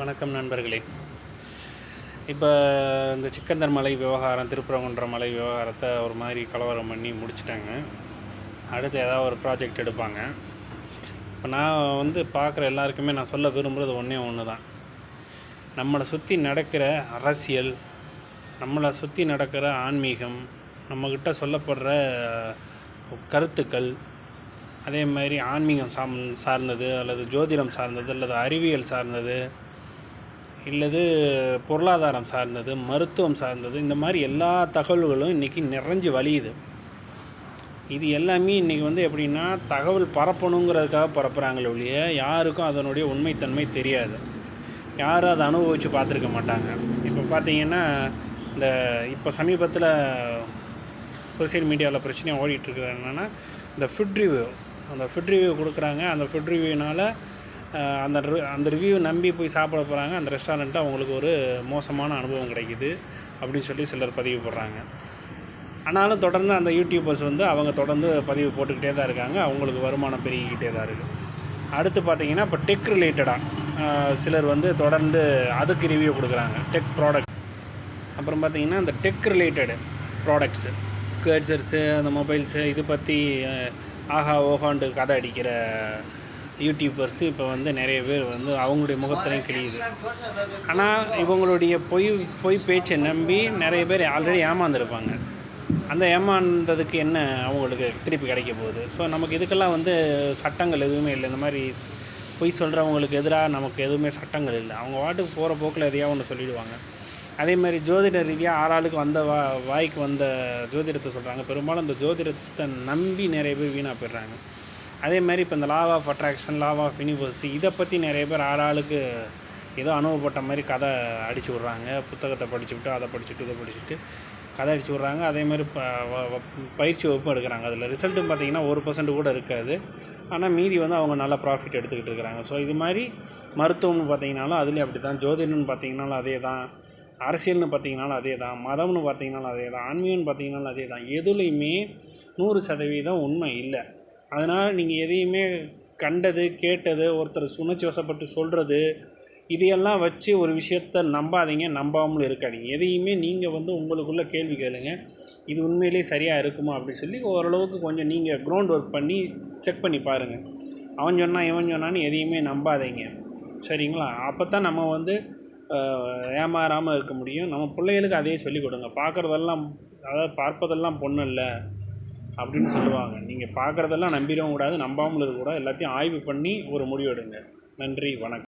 வணக்கம் நண்பர்களே. இப்போ இந்த சிக்கந்தர் மலை விவகாரம் திருப்பரங்குன்ற மலை விவகாரத்தை ஒரு மாதிரி கலவரம் பண்ணி முடிச்சிட்டாங்க. அடுத்து ஏதாவது ஒரு ப்ராஜெக்ட் எடுப்பாங்க. இப்போ நான் வந்து பார்க்குற எல்லாருக்குமே நான் சொல்ல விரும்புகிறது ஒன்றே ஒன்று தான் நம்மளை சுற்றி நடக்கிற அரசியல் நம்மளை சுற்றி நடக்கிற ஆன்மீகம் நம்மக்கிட்ட சொல்லப்படுற கருத்துக்கள் அதே மாதிரி ஆன்மீகம் சாம் சார்ந்தது அல்லது ஜோதிடம் சார்ந்தது அல்லது அறிவியல் சார்ந்தது இல்லது பொருளாதாரம் சார்ந்தது மருத்துவம் சார்ந்தது இந்த மாதிரி எல்லா தகவல்களும் இன்றைக்கி நிறைஞ்சு வழியுது. இது எல்லாமே இன்றைக்கி வந்து எப்படின்னா தகவல் பரப்பணுங்கிறதுக்காக பரப்புகிறாங்களே ஒழிய யாருக்கும் அதனுடைய உண்மைத்தன்மை தெரியாது. யாரும் அதை அனுபவித்து பார்த்துருக்க மாட்டாங்க. இப்போ பார்த்தீங்கன்னா இந்த இப்போ சமீபத்தில் சோசியல் மீடியாவில் பிரச்சனையாக ஓடிட்டுருக்குறது என்னென்னா இந்த ஃபுட் ரிவ்யூ அந்த ஃபுட் ரிவ்யூ கொடுக்குறாங்க. அந்த ஃபுட் ரிவ்யூனால் அந்த ரி- அந்த ரிவ்யூ நம்பி போய் சாப்பிட போகிறாங்க அந்த ரெஸ்டாரண்ட்டை அவங்களுக்கு ஒரு மோசமான அனுபவம் கிடைக்குது அப்படின்னு சொல்லி சிலர் பதிவு போடுறாங்க. ஆனாலும் தொடர்ந்து அந்த யூடியூபர்ஸ் வந்து அவங்க தொடர்ந்து பதிவு போட்டுக்கிட்டே தான் இருக்காங்க. அவங்களுக்கு வருமானம் பெருகிக்கிட்டே தான் இருக்குது அடுத்து பார்த்தீங்கன்னா இப்போ டெக் ரிலேட்டடாக சிலர் வந்து தொடர்ந்து அதுக்கு ரிவ்யூ கொடுக்குறாங்க. டெக் ப்ராடக்ட் அப்புறம் பார்த்தீங்கன்னா அந்த டெக் ரிலேட்டடு ப்ராடக்ட்ஸு கேட்ஜர்ஸு அந்த மொபைல்ஸு இது பற்றி ஆஹா ஓஹாண்டு கதை அடிக்கிற யூடியூபர்ஸு இப்போ வந்து நிறைய பேர் வந்து அவங்களுடைய முகத்திலையும் கிழியுது. ஆனால் இவங்களுடைய பொய் பொய் பேச்சை நம்பி நிறைய பேர் ஆல்ரெடி ஏமாந்துருப்பாங்க. அந்த ஏமாந்ததுக்கு என்ன அவங்களுக்கு திருப்பி கிடைக்க போகுது? ஸோ நமக்கு இதுக்கெல்லாம் வந்து சட்டங்கள் எதுவுமே இல்லை. இந்த மாதிரி பொய் சொல்கிறவங்களுக்கு எதிராக நமக்கு எதுவுமே சட்டங்கள் இல்லை. அவங்க வாட்டுக்கு போகிற போக்கில் எதையாக ஒன்று சொல்லிடுவாங்க. அதே மாதிரி ஜோதிட ரீதியாக ஆறாளுக்கு வந்த வா வாய்க்கு வந்த ஜோதிடத்தை சொல்கிறாங்க பெரும்பாலும் அந்த ஜோதிடத்தை நம்பி நிறைய பேர் வீணாக போயிடுறாங்க. அதே மாதிரி இப்போ இந்த love of attraction love of universe இதை பற்றி நிறைய பேர் ஆளாளுக்கு ஏதோ அனுபவப்பட்ட மாதிரி கதை அடிச்சு விட்றாங்க. புத்தகத்தை படிச்சுவிட்டு அதை படிச்சுட்டு இதை படிச்சுட்டு கதை அடிச்சு விட்றாங்க. அதே மாதிரி ப வ- வ- பயிற்சி வகுப்பும் எடுக்கிறாங்க. அதில் ரிசல்ட்டும் பார்த்தீங்கன்னா ஒரு பர்சன்ட் கூட இருக்காது. ஆனால் மீதி வந்து அவங்க நல்ல ப்ராஃபிட் எடுத்துக்கிட்டு இருக்கிறாங்க. ஸோ இது மாதிரி மருத்துவம்னு பார்த்தீங்கனாலும் அதுலேயும் அப்படி தான் ஜோதிடம்னு பார்த்தீங்கனாலும் அதே தான் அரசியல்னு பார்த்தீங்கனாலும் அதே தான் மதம்னு பார்த்தீங்கனாலும் அதே தான் ஆன்மீகம்னு பார்த்தீங்கனாலும் அதே தான் எதுலேயுமே நூறு சதவீதம் உண்மை இல்லை. அதனால் நீங்கள் எதையுமே கண்டது கேட்டது ஒருத்தர் உணர்ச்சி வசப்பட்டு சொல்கிறது இதையெல்லாம் வச்சு ஒரு விஷயத்த நம்பாதீங்க நம்பாமலும் இருக்காதீங்க. எதையுமே நீங்கள் வந்து உங்களுக்குள்ளே கேள்வி கேளுங்க. இது உண்மையிலேயே சரியாக இருக்குமா அப்படின்னு சொல்லி ஓரளவுக்கு கொஞ்சம் நீங்கள் க்ரௌண்ட் ஒர்க் பண்ணி செக் பண்ணி பாருங்கள் அவன் சொன்னான் இவன் சொன்னான்னு எதையுமே நம்பாதீங்க. சரிங்களா? அப்போ தான் நம்ம வந்து ஏமாறாமல் இருக்க முடியும். நம்ம பிள்ளைகளுக்கு அதையே சொல்லிக் கொடுங்க. பார்க்குறதெல்லாம் அதாவது பார்ப்பதெல்லாம் பொண்ணு இல்லை. அப்படின்னு சொல்லுவாங்க. நீங்கள் பார்க்குறதெல்லாம் நம்பிடவும் கூடாது நம்பாமல் இருக்கக்கூடாது. எல்லாத்தையும் ஆய்வு பண்ணி ஒரு முடிவு எடுங்க நன்றி வணக்கம்.